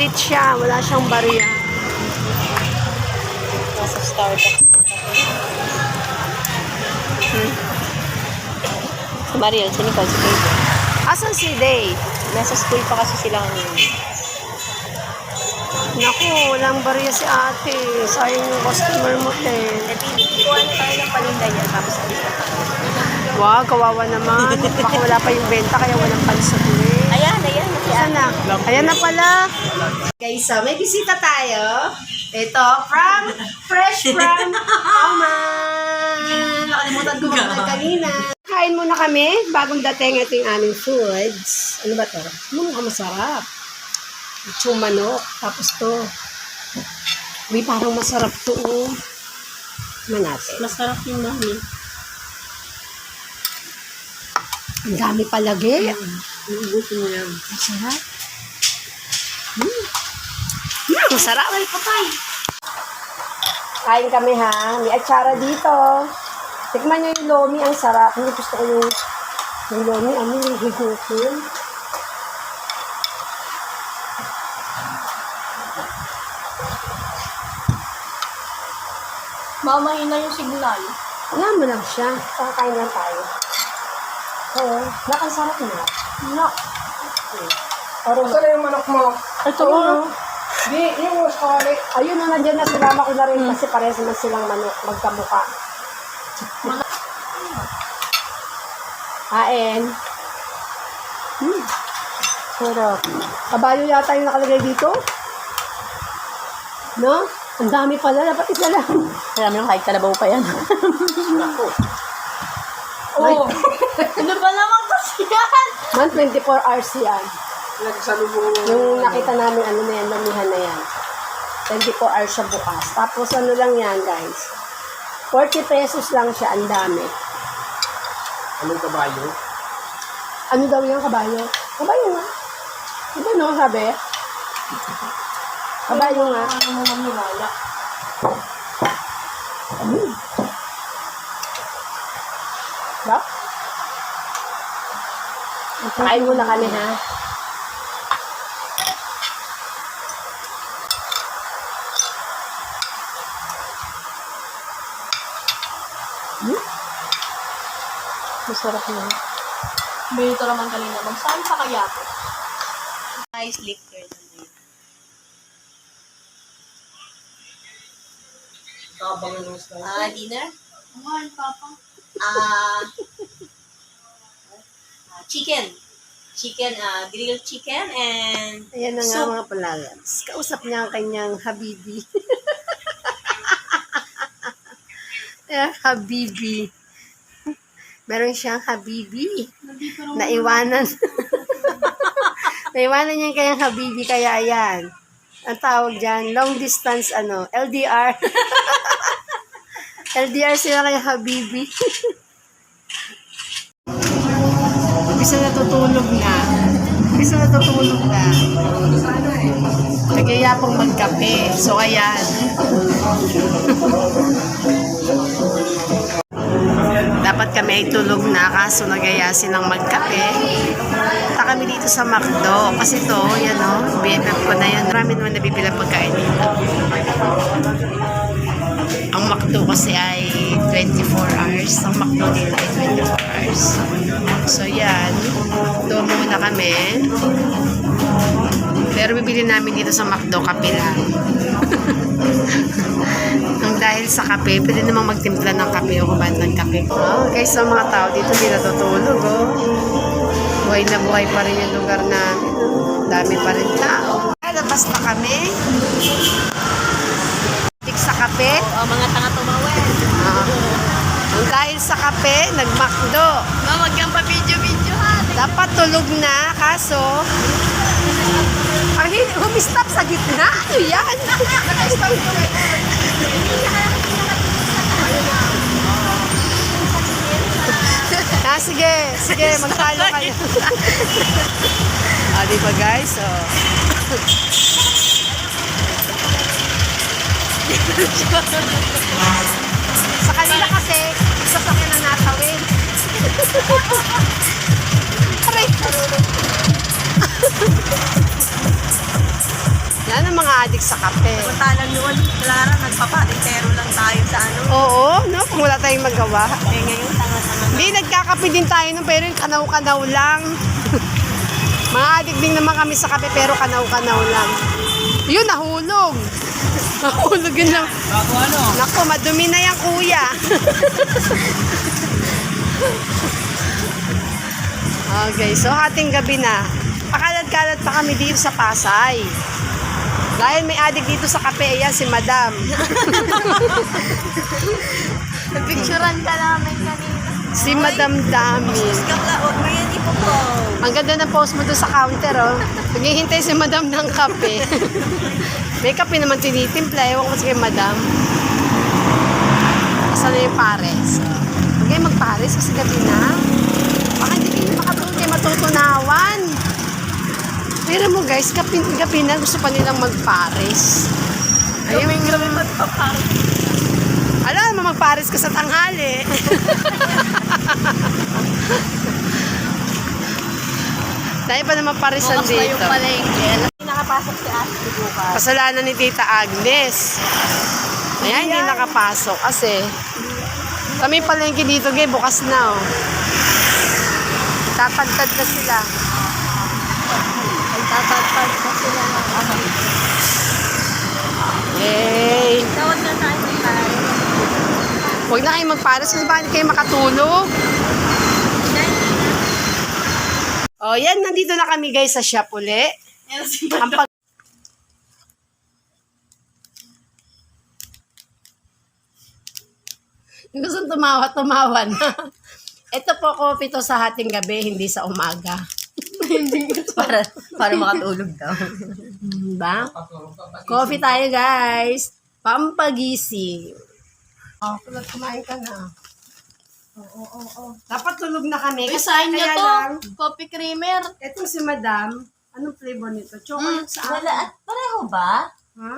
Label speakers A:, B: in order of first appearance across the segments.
A: Palit siya. Wala siyang barya.
B: Nasa Starbucks. Hmm. Si Mariel, si Nicole, si Kate.
A: Asan si Day?
B: Nasa school pa kasi sila ngayon.
A: Naku, walang barya si ate. Sayang yung customer mo, te.
B: Kuha na tayo ng palinda niya, tapos alis na tayo.
A: Wow, kawawa naman. Baka wala pa yung benta, kaya walang pansot eh.
B: Ayan
A: na. Ayan na pala. Guys, so may bisita tayo. Ito, from, fresh from Oman. Nakalimutan ko mga kanina. Kain muna kami. Bagong dating ito yung aming foods. Ano ba to? Ano ka masarap? Chumanok. Tapos to. Uy, parang masarap to. Oh. Tignan natin.
B: Masarap yung mami.
A: Ang dami palagi.
B: Iubusin mo yan.
A: Masarap. Mm. Mm, masarap. Ay, patay. Kain kami ha. May atsara dito. Tikman nyo yung lomi. Ang sarap. Hindi gusto ko yung, yung lomi. Ano yung higutin?
B: Mamahina yung signal.
A: Alam mo lang siya. Kakain lang tayo. Oo. Nakasarap na.
B: No.
A: Parang,
C: Saan yung manok mo?
B: Ito, oh.
C: Di, yung sorry.
A: ayun na nandiyan na sinama ko na rin kasi parehas naman silang manok. Magkamuka. Kain. Hmm. Sarap. Kabayo yata yung nakalagay dito. No? Ang dami pala. Dapat isa lang.
B: Alam mo, kahit kalabaw pa yan.
A: Oh.
B: ano ba naman kasi yan?
A: Man, 24 hours yan.
C: Nagsalubong
A: Yung nakita namin, ano na yan, lamihan na yan. 24 hours siya bukas. Tapos ano lang yan, guys. 40 pesos lang siya. Ang dami.
C: Anong kabayo?
A: Ano daw yung kabayo? Kabayo nga. Diba no, sabi? Kabayo nga.
B: Ano mo maniwala?
A: Kain muna kami, ha? Hmm? Masarap na.
B: Binito naman kanina. Magsaan pa kaya to? Ice liquor.
C: Kabang.
B: Ah, dinner? Kumain, Papa. Ah, ah, chicken. Chicken, ah, grilled chicken and
A: Ayan na nga
B: Soup.
A: mga palagans. Kausap niya ang kanyang habibi. eh, habibi. Meron siyang habibi. Naiwanan. Naiwanan niya yung kanyang habibi, kaya ayan. Ang tawag dyan, long distance, ano, LDR. LDR sila kaya habibi. Bisa natutulog na. Bisa natutulog na. Nagyaya pong magkape. So, ayan. Dapat kami ay tulog na kaso nagaya silang magkape. Punta kami dito sa McDo. Kasi to, yan o, BFF ko na yan. Marami naman nabibilang pagkain dito. Ang McDo kasi ay 24 hours. Ang McDo nila ay 24 hours. So, yan. Doon muna kami. Pero bibili namin dito sa McDo, kape lang. Ang dahil sa kape, pwede namang magtimpla ng kape o kumain ng kape. Oh, guys, sa mga tao dito, hindi natutulog, oh. Buhay na buhay pa rin yung lugar namin. oh. Dami pa rin tao. Labas na kami. Tik sa kape.
B: oh, mga tanga tumawin.
A: Ah. Ang dahil sa kape, nag-McDo.
B: Mama, wag kang.
A: Dapat tulog na, kaso... Ang hin- humistap sa gitna. Ano yan? ah, sige. Sige, magtalo kayo. ah, di ba guys? So, sa kanila kasi, sasakyan na natawid. Aray! sa kape.
B: Samantalang noon, Clara, nagpapatintero lang tayo sa ano.
A: Oo, no? Kung wala tayong magawa.
B: Eh ngayon, tanga-tanga na.
A: Hindi, nagkakape din tayo nun, pero yung kanaw-kanaw lang. Mga adik din naman kami sa kape, pero kanaw-kanaw lang. Yun, nahulog. Nahulog yun lang.
C: Bago ano?
A: Naku, madumi na yan, kuya. okay, so hating gabi na. Pakalat-kalat pa kami dito sa Pasay. Dahil may adik dito sa kape, yan si Madam.
B: Napicturean ka namin kanina.
A: Si Madam Dami.
B: Huwag.
A: Ang ganda ng post mo doon sa counter, oh. Naghihintay si Madam ng kape. May kape naman tinitimpla. Ewan ko kay Madam. Asan na yung pares? Huwag kayo magpares kasi gabi na. Baka hindi kayo makatulog kayo matutunawan. Pero mo guys, gabi, gabi na gusto pa nilang magpares. Ayaw
B: May grabe magpaparin.
A: alam mo, magpares ka sa tanghali. Dahil pa naman parisan
B: Bukas na yung
A: dito.
B: palengke. Nakapasok si Ashley bukas.
A: Kasalanan ni Tita Agnes. Ayan, hindi nakapasok kasi kami palengke dito, gay, bukas na, oh. Tatagtad na sila.
B: Nagtatagpag na sila ng ano.
A: Yay!
B: Tawag na tayo ng tayo.
A: Huwag na kayo magpares kasi bakit kayo makatulog. Oh, yan, nandito na kami guys sa shop uli. Ang pag- gusto tumawa, tumawa na. Ito po coffee to sa hating gabi, hindi sa umaga.
B: para, para makatulog daw.
A: Diba? Coffee tayo guys. Pampagising. Oh, tulad kumain ka na. Oo, oo, oo. Dapat tulog na kami. Kasi
B: Resign niyo
A: kaya
B: to.
A: lang,
B: Coffee creamer.
A: Itong si Madam, anong flavor nito? Chocolate sa akin.
B: Wala. at Pareho ba?
A: Ha?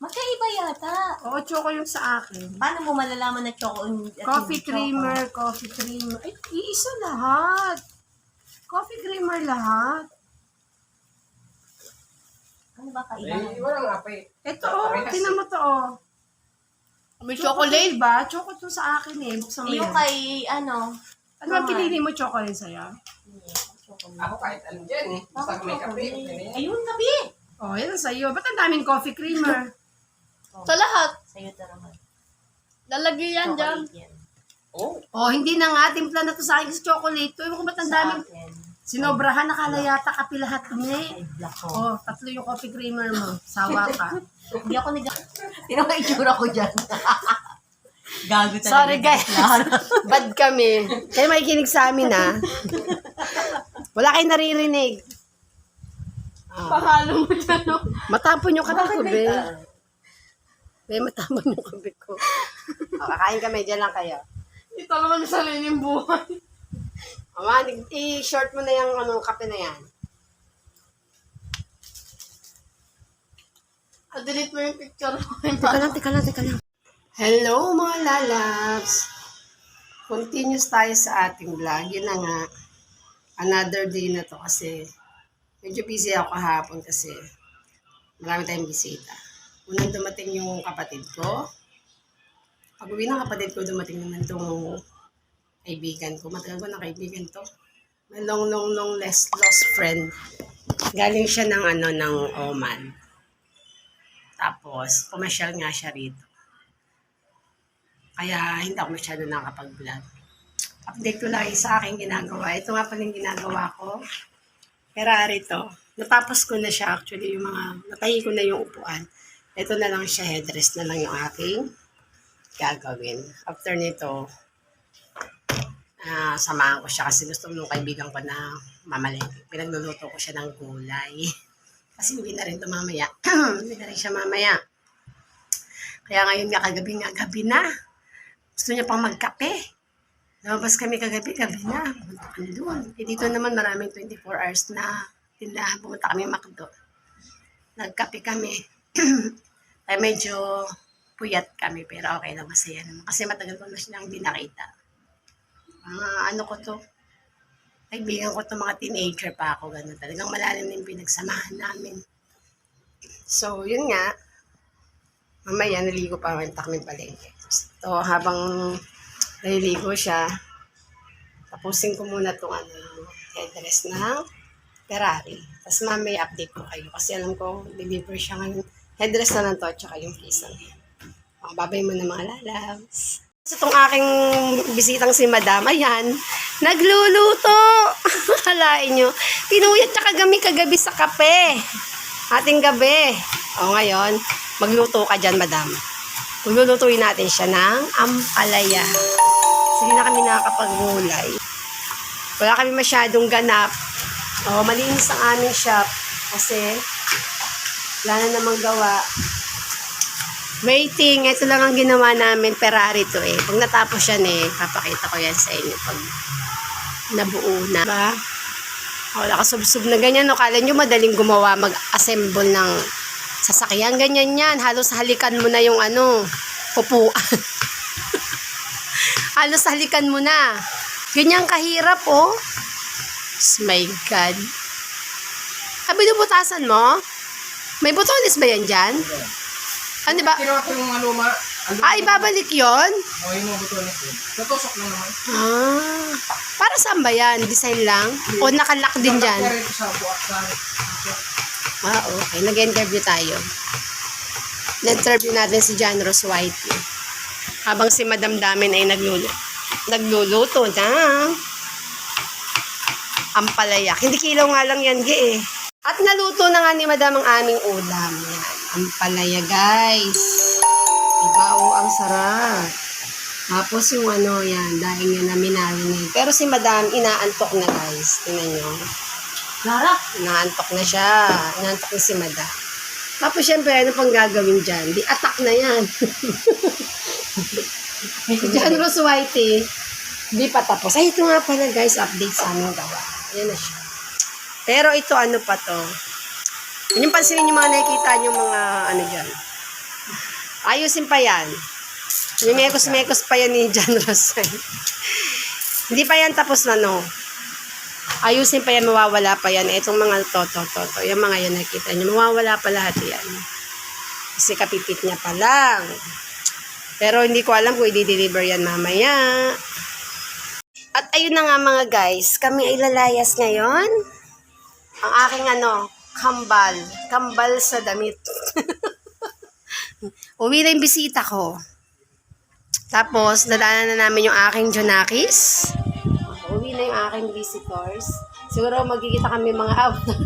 B: Magkaiba yata.
A: Oo, choco yung sa akin.
B: Paano mo malalaman na choco at
A: Coffee
B: hindi choco?
A: creamer, coffee creamer. Ay, iisa lahat. Coffee creamer lahat.
B: Ano ba
C: Eh,
B: kaiba?
C: walang ape.
A: Ito, oh, tinan mo to, oh.
B: May
A: Chocolate ba? Choco to sa akin eh. Buksan mo
B: Yung
A: yan.
B: kay, ano,
A: Ano ba pinili mo chocolate sa'yo?
C: Ako kahit ano dyan eh. Basta may kape. okay na yan.
B: Ayun, kape.
A: Oh, yan ang sa'yo. Ba't ang daming coffee creamer?
B: Sa lahat. Sa'yo to naman. Lalagay yan dyan.
C: Oh,
A: oh, hindi na nga. Timpla na to sa akin sa chocolate. Ewan ko ba't ang daming... Sinobrahan, nakala yata kapi lahat ni. Oh, tatlo yung coffee creamer mo. Sawa ka.
B: Hindi ako nag... Tino ka itsura ko dyan. Gago talaga.
A: Sorry guys. Bad kami. Kayo makikinig sa amin ah. Wala kayong naririnig.
B: Pahalo mo dyan. no?
A: Matapon yung kape ko, be. Be, matapon yung kape ko. Kakain kami. Diyan lang kayo.
B: Ito naman sa lining buhay.
A: Ama, i-short mo na yung ano, kape na yan.
B: delete mo yung picture mo.
A: Teka lang, teka lang, teka lang. Hello mga lalabs! Continuous tayo sa ating vlog. Yun na nga. Another day na to kasi medyo busy ako kahapon kasi marami tayong bisita. Unang dumating yung kapatid ko. Pag uwi ng kapatid ko, dumating naman tong kaibigan ko. Matagal ko na kaibigan to. May long, long, long less lost friend. Galing siya ng ano, ng Oman. Tapos, pumasyal nga siya rito. Kaya hindi ako masyado nakapag-vlog. Update ko lang sa aking ginagawa. Ito nga pala yung ginagawa ko. Ferrari to. Natapos ko na siya actually yung mga, natahi ko na yung upuan. Ito na lang siya, headrest na lang yung aking gagawin. After nito, ah samahan ko siya kasi gusto nung kaibigan ko na mamalengke. Pinagluluto ko siya ng gulay. Kasi uwi na rin ito mamaya. uwi na rin siya mamaya. Kaya ngayon nga kagabi nga, gabi na. Gusto niya pang magkape. Lumabas kami kagabi, gabi na. Pumunta kami doon. Eh dito naman maraming 24 hours na tindahan. Pumunta kami Macdo. Nagkape kami. Ay medyo puyat kami pero okay lang masaya naman. Kasi matagal ko na silang hindi nakita. Mga ano ko to, kaibigan ko to mga teenager pa ako, gano'n. Talagang malalim yung pinagsamahan namin. So, yun nga. Mamaya, naligo pa ang kami palengke. So, habang naliligo siya, tapusin ko muna itong ano, headdress ng Ferrari. Tapos mamaya update ko kayo kasi alam ko, deliver siya ngayon. Headdress na lang to, tsaka yung case na yan. Babay mo na mga lalabs. So, itong aking bisitang si Madam, ayan, nagluluto. Halain nyo. Tinuyat tsaka gami kagabi sa kape. Ating gabi. O ngayon, magluto ka dyan, Madam. Maglulutuin natin siya ng ampalaya. Hindi na kami nakakapag-gulay. Wala kami masyadong ganap. O, malinis ang aming shop. Kasi, wala na namang gawa. Waiting, ito lang ang ginawa namin, Ferrari to eh. Pag natapos yan eh, papakita ko yan sa inyo pag nabuo na. Diba? Wala kasubsob na ganyan, no? Kala nyo madaling gumawa, mag-assemble ng sasakyan, ganyan yan. Halos halikan mo na yung ano, pupuan. Halos halikan mo na. Ganyan kahirap, oh. My God. Ah, binubutasan mo? May butones ba yan dyan? Ano ba?
C: Kinuha ko yung aluma. Aluma.
A: Ah, ibabalik yon?
C: O, yung mga butones yun. Natusok lang naman.
A: Ah. Para saan ba yan? Design lang? O nakalock din dyan?
C: Nakakya rin sa buwak sa
A: Ah, okay. Nag-interview tayo. Nag-interview natin si John Rose White. Habang si Madam Damin ay nagluluto. Nagluluto na. Ampalayak. Hindi kilaw nga lang yan, gi eh. At naluto na nga ni Madam ang aming ulam. Yan. Ampalaya, guys. Diba? Oh, ang sarap. Tapos yung ano, yan. Dahil nga na minarinate. Pero si Madam, inaantok na, guys. Tingnan nyo.
B: Lara!
A: Inaantok na siya. Inaantok na si Madam. Tapos syempre, ano pang gagawin dyan? Di attack na yan. John Rose Whitey, di pa tapos. Ay, ito nga pala guys, update sa aming gawa. Ayan na siya. Pero ito ano pa to? Yun yung pansinin yung mga nakikita yung mga ano dyan. Ayusin pa yan. Yung mekos-mekos pa yan ni John Rose. Hindi pa yan tapos na no. Ayusin pa yan, mawawala pa yan. Itong mga to, to, to, to. Yung mga yan nakita nyo, mawawala pa lahat yan. Kasi kapipit niya pa lang. Pero hindi ko alam kung i-deliver yan mamaya. At ayun na nga mga guys, kami ay lalayas ngayon. Ang aking ano, kambal. Kambal sa damit. Uwi na yung bisita ko. Tapos, nadaanan na namin yung aking Jonakis. Uwi na yung aking visitors. Siguro magkikita kami mga after.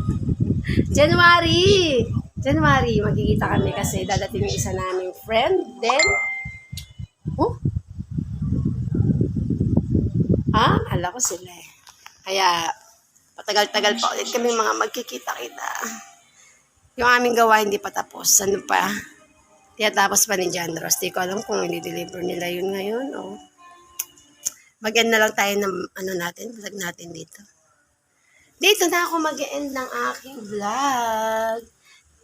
A: January! January, magkikita kami kasi dadating yung isa naming friend. Then, oh? Ah, ala ko sila eh. Kaya, patagal-tagal pa ulit kami mga magkikita-kita. Yung aming gawa hindi pa tapos. Ano pa? Kaya tapos pa ni John Ross. Di ko alam kung i-deliver nila yun ngayon o mag-end na lang tayo ng ano natin, vlog natin dito. Dito na ako mag-end ng aking vlog.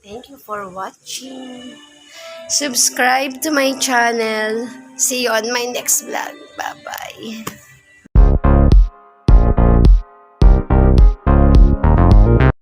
A: Thank you for watching. Subscribe to my channel. See you on my next vlog. Bye-bye.